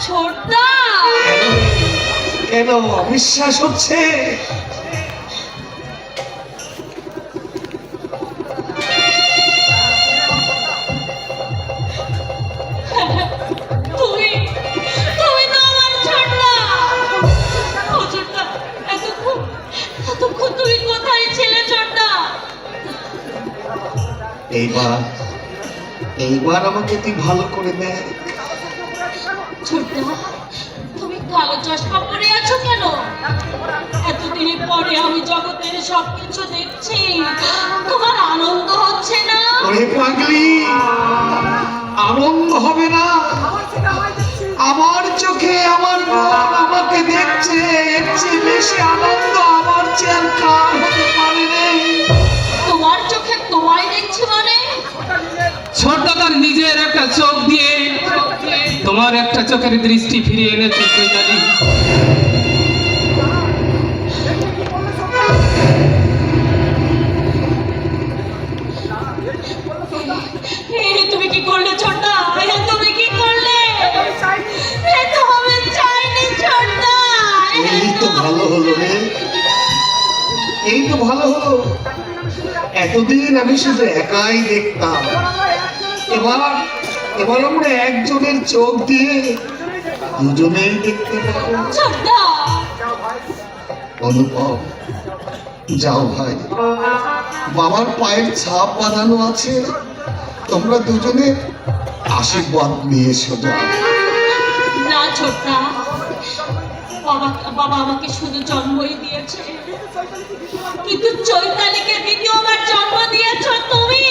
ছোটদা। কেন অবিশ্বাস হচ্ছে? এইবার এইবার আমাকে তুই ভালো করে দেখ। ছোটদা তুমি কালো চশমা পরে আছো কেন? এতদিন পরে আমি জগতের সবকিছু দেখছি। তোমার আনন্দ হচ্ছে না? আনন্দ হবে না। আমার চোখে আমার মন আমাকে দেখছে এর চেয়ে বেশি আনন্দ আমার চেয়ে আর কার হতে পারে রে তোমার চোখে তোমায় দেখছি মানে? ছোট্ট তার নিজের একটা চোখ দিয়ে তোমার একটা চোখের দৃষ্টি ফিরিয়ে এনেছে চৈতালি তুমি কি করলে ছোটদা তুমি কি করলে? এ তো আমি চাইনি ছোটদা এই তো ভালো হলো রে। এই তো ভালো হলো। এতদিন আমি শুধু একাই দেখতাম। এবার এবার আমরা একজনের চোখ দিয়ে দুজনেই দেখতে পাবো। অনুভব। যাও ভাই। বাবার পায়ের ছাপ বাঁধানো আছে। তোমরা দুজনে আশীর্বাদ নিয়ে এসো না ছোটদা বাবা বাবা আমাকে শুধু জন্মই দিয়েছে। কিন্তু চৈতালিকে দ্বিতীয়বার জন্ম দিয়েছ তুমি।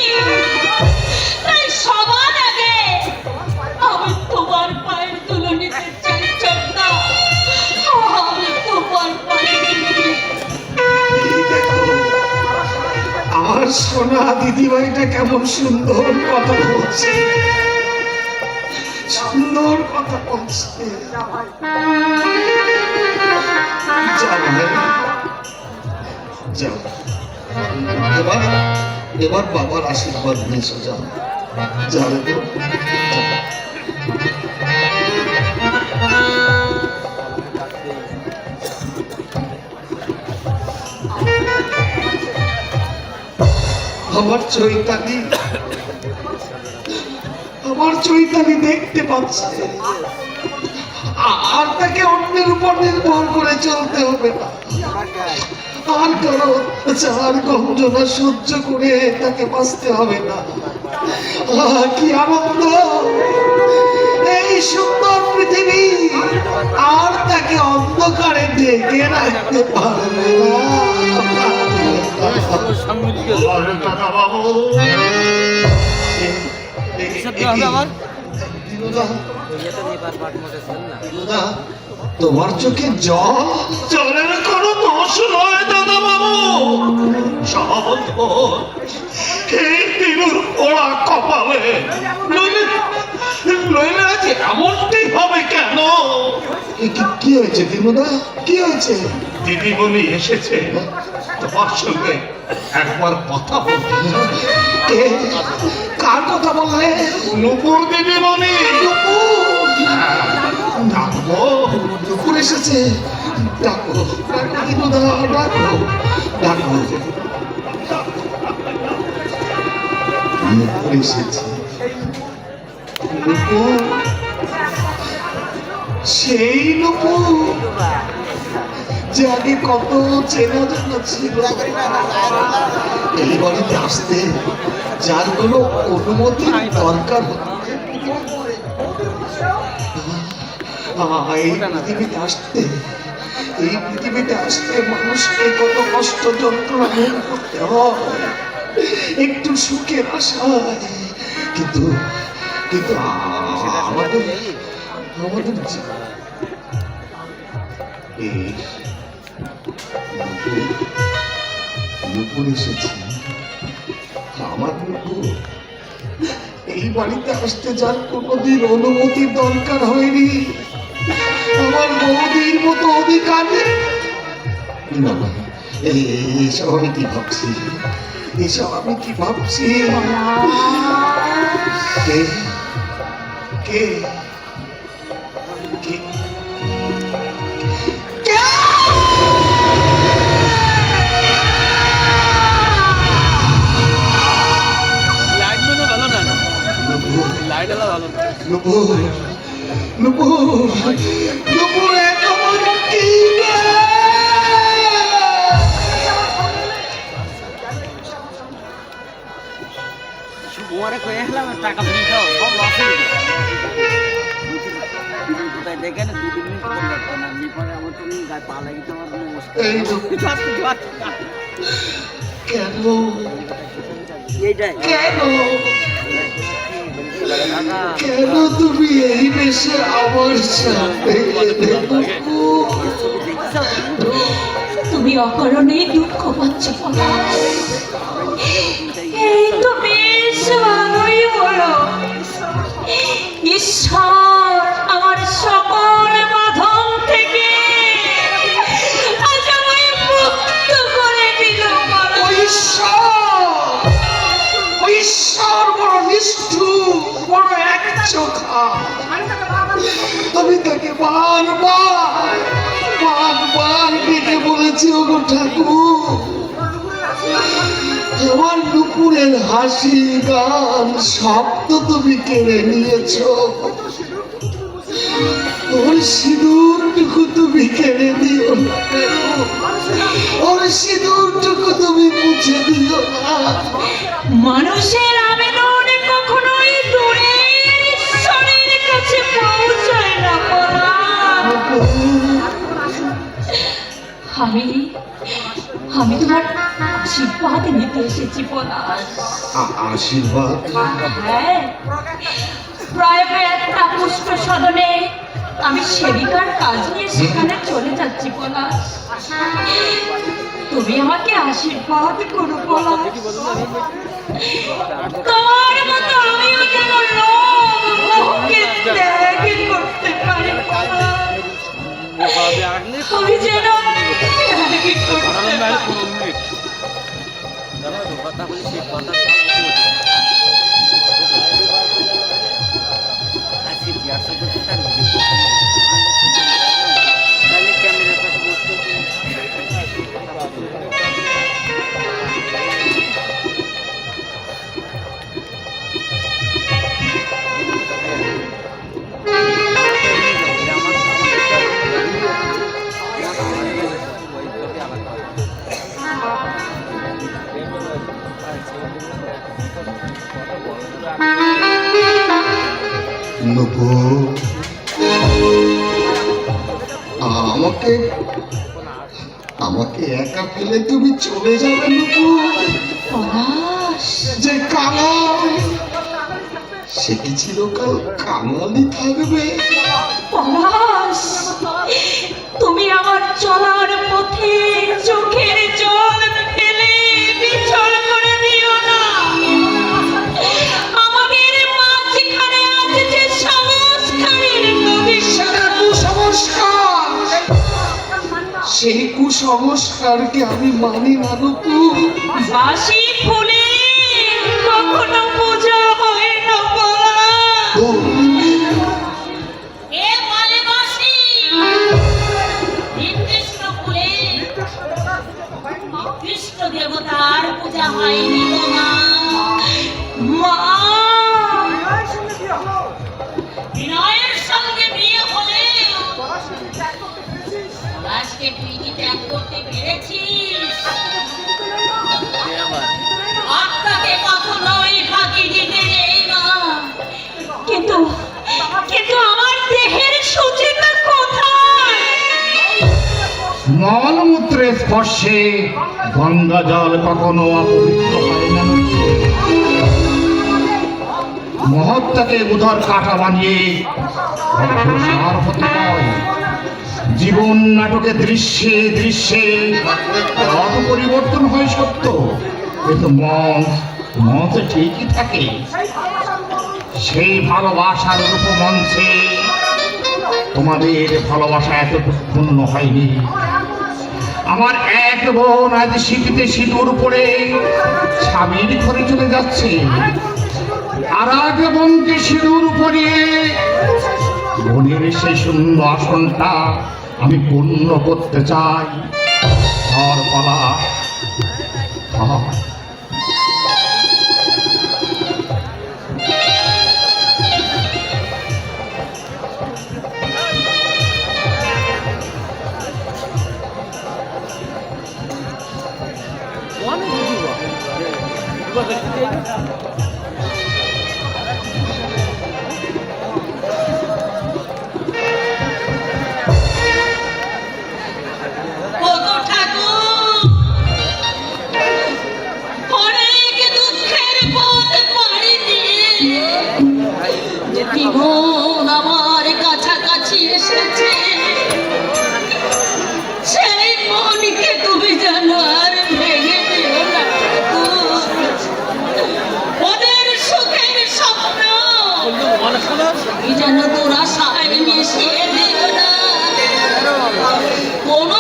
আমার সোনা দিদিভাইটা কেমন সুন্দর কথা বলছে। সুন্দর কথা বলছে। এবার এবার বাবার আশীর্বাদ নিয়ে এসো যাও। আমার চৈতালি আমার চৈতালি দেখতে পাচ্ছে। আর তাকে অন্যের উপর নির্ভর করে চলতে হবে না। আর কারও অত্যাচার, গঞ্জনা সহ্য করে তাকে বাঁচতে হবে না। কি আনন্দ! এই সুন্দর পৃথিবী আর তাকে অন্ধকারে ডেকে রাখতে পারবে না। তোমার চোখে জল? জলের কোনো দোষ নয় দাদা বাবু সব এই দিনুর পোড়া কপালে। নইলে নইলে আজ এমনটি হবে কেন? কি হয়েছে দিনুদা কি হয়েছে? দিদিমণি এসেছে। তোমার সঙ্গে একবার কথা বলতে কে কার কথা বললে? নুপুর দিদিমণি ডাকবো নুপুর এসেছে। ডাকো ডাকো দিনুদা ডাকো। ডাকো। সেই নুপুর যে আগে কত চেনা জানা ছিল। এই বাড়িতে আসতে যার কোনো অনুমতির দরকার এই পৃথিবীতে আসতে, এই পৃথিবীতে আসতে মানুষকে কত কষ্ট যন্ত্রণা করতে হয়। একটু সুখের আশায় কিন্তু কিন্তু আমাদের আমাদের আমার এই বাড়িতে আসতে যার কোনোদিন অনুমতির দরকার হয়নি। আমার বৌদির মতো অধিকার। এই- কি ভাবছি? এসব আমি কি ভাবছি কে কে কে লাইট মেনু ভালো কয়ে এলাম টাকা ফ্রি খাও সব লস হয়ে গেছে। কোথায় দেখেন দু তিন মিনিট করতে পারতো না আমি পরে আমার তো গায়ে পা লাগিতে আমার কোনো মুশকিল কেন? এইটাই। কেন? তুমি এই দেশে আমার? দেখছ তুমি অকারণে দুঃখ পাচ্ছ এই তো বেশ। হলো ঈশ্বর আমার সকল বাঁধন থেকে মুক্ত করে দিল ঈশ্বর বড় নিষ্ঠুর, বড় এক চোখা আমি তাকে বারবার বারবার ডেকে বলেছি, ওগো ঠাকুর আমার নুপুরের হাসি গান তো তুমি কেড়ে নিয়েছ। ওর সিঁদুরটুকু তুমি কেড়ে দিও কেন? ওর সিঁদুরটুকু তুমি মুছে দিও মানুষের আবেদন কখনোই দূরে ঈশ্বরের কাছে পৌঁছায় না আমি আমি তোমার আশীর্বাদ নিতে এসেছি পলাশ আশীর্বাদ হ্যাঁ প্রায় একটা পুষ্প সদনে আমি সেবিকার কাজ নিয়ে সেখানে চলে যাচ্ছি পলাশ তুমি আমাকে আশীর্বাদ করো পলাশ তোমার মতো আমিও যেন মোহকে ত্যাগ করতে পারি। আমি যেন কথা বলি সেই কথা নূপুর আমাকে আমাকে একা ফেলে তুমি চলে যাবে যে কাঙাল সে কি চিরকাল কাঙালি থাকবে? তুমি আমার চলার পথে চোখের জল কুসংস্কারকে আমি মানি না রূপু বাসি ফুলে মলমূত্রের স্পর্শে গঙ্গা জল কখনো মহত্তাকে উদর কাটা বানিয়ে জীবন নাটকে দৃশ্যে দৃশ্যে কত পরিবর্তন হয় সত্য। কিন্তু মন তো ঠিকই থাকে। সেই ভালোবাসার রূপমঞ্চে তোমাদের ভালোবাসা এত পূর্ণ হয়নি। আমার এক বোন আজ শীতে সিঁদুর পরে স্বামীর ঘরে চলে যাচ্ছে আর এক বোনকে সিঁদুর পরিয়ে বোনের সেই সুন্দর আসনটা আমি পূর্ণ করতে চাই ধর পালা ধর। ওগো কোন